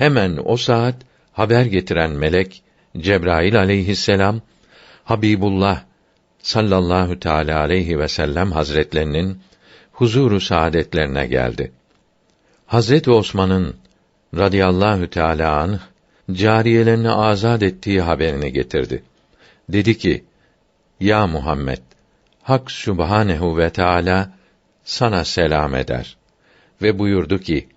hemen o saat haber getiren melek Cebrail aleyhisselam Habibullah sallallahu teala aleyhi ve sellem hazretlerinin huzuru saadetlerine geldi. Hazreti Osman'ın radıyallahu teala anh cariyelerini azad ettiği haberini getirdi. Dedi ki: Ya Muhammed, Hak Sübhanehu ve Teala sana selam eder ve buyurdu ki: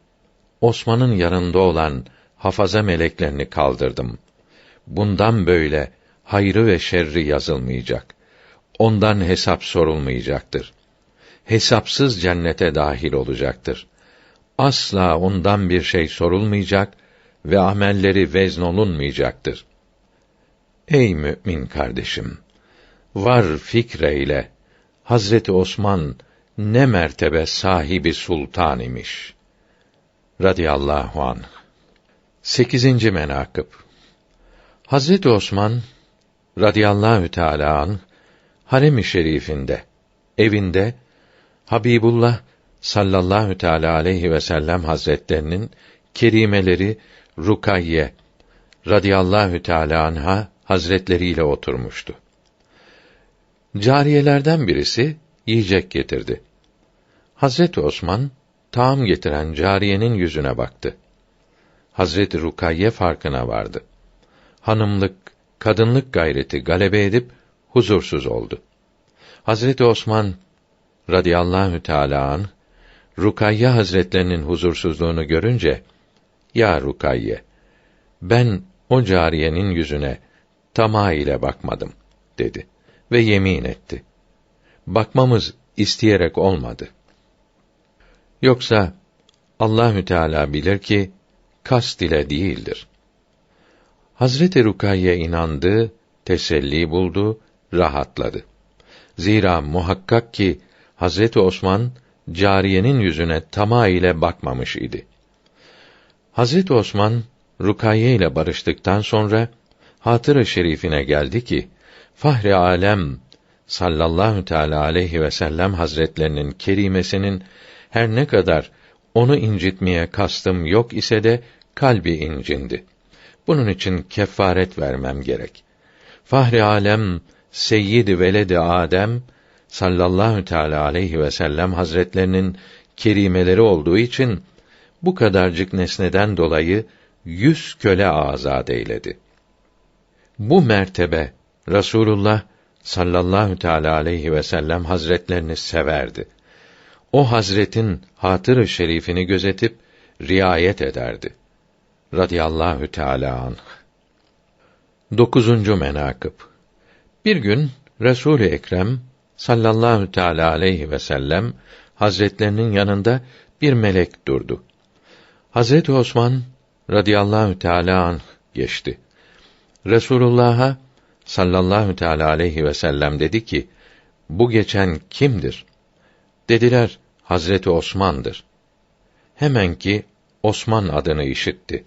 Osman'ın yanında olan hafaza meleklerini kaldırdım. Bundan böyle hayrı ve şerri yazılmayacak. Ondan hesap sorulmayacaktır. Hesapsız cennete dahil olacaktır. Asla ondan bir şey sorulmayacak ve amelleri veznolunmayacaktır. Ey mümin kardeşim, var fikreyle Hazreti Osman ne mertebe sahibi sultan imiş. Radiyallahu anh. Sekizinci menakıb Hazreti Osman radıyallahu teâlâ anh, harem-i şerifinde, evinde, Habibullah sallallahu teâlâ aleyhi ve sellem hazretlerinin kerimeleri Rukayye radıyallahu teâlâ anha hazretleriyle oturmuştu. Cariyelerden birisi yiyecek getirdi. Hazreti Osman taam getiren cariyenin yüzüne baktı. Hazreti Rukayye farkına vardı. Hanımlık, kadınlık gayreti galebe edip huzursuz oldu. Hazreti Osman radıyallahu teâlâ an Rukayye Hazretlerinin huzursuzluğunu görünce ya Rukayye ben o cariyenin yüzüne tamah ile bakmadım dedi ve yemin etti. Bakmamız isteyerek olmadı. Yoksa Allahü Teala bilir ki kast ile değildir. Hazreti Rukayye inandı, teselli buldu, rahatladı. Zira muhakkak ki Hazreti Osman cariyenin yüzüne tamah ile bakmamış idi. Hazreti Osman Rukayye ile barıştıktan sonra hatırı şerifine geldi ki Fahri Alem sallallahu teala aleyhi ve sellem hazretlerinin kerimesinin her ne kadar onu incitmeye kastım yok ise de kalbi incindi. Bunun için kefaret vermem gerek. Fahri alem Seyyid veledi Adem sallallahu teala aleyhi ve sellem hazretlerinin kerimeleri olduğu için bu kadarcık nesneden dolayı yüz köle azad eyledi. Bu mertebe Rasulullah sallallahu teala aleyhi ve sellem hazretlerini severdi. O hazretin hatırı şerifini gözetip riayet ederdi. Radiyallahu teala anh. Dokuzuncu menakıb Bir gün Resul-i Ekrem sallallahu teala aleyhi ve sellem hazretlerinin yanında bir melek durdu. Hazreti Osman radıyallahu teala anh geçti. Resulullah'a sallallahu teala aleyhi ve sellem dedi ki: Bu geçen kimdir? Dediler: Hazreti Osman'dır. Hemen ki Osman adını işitti.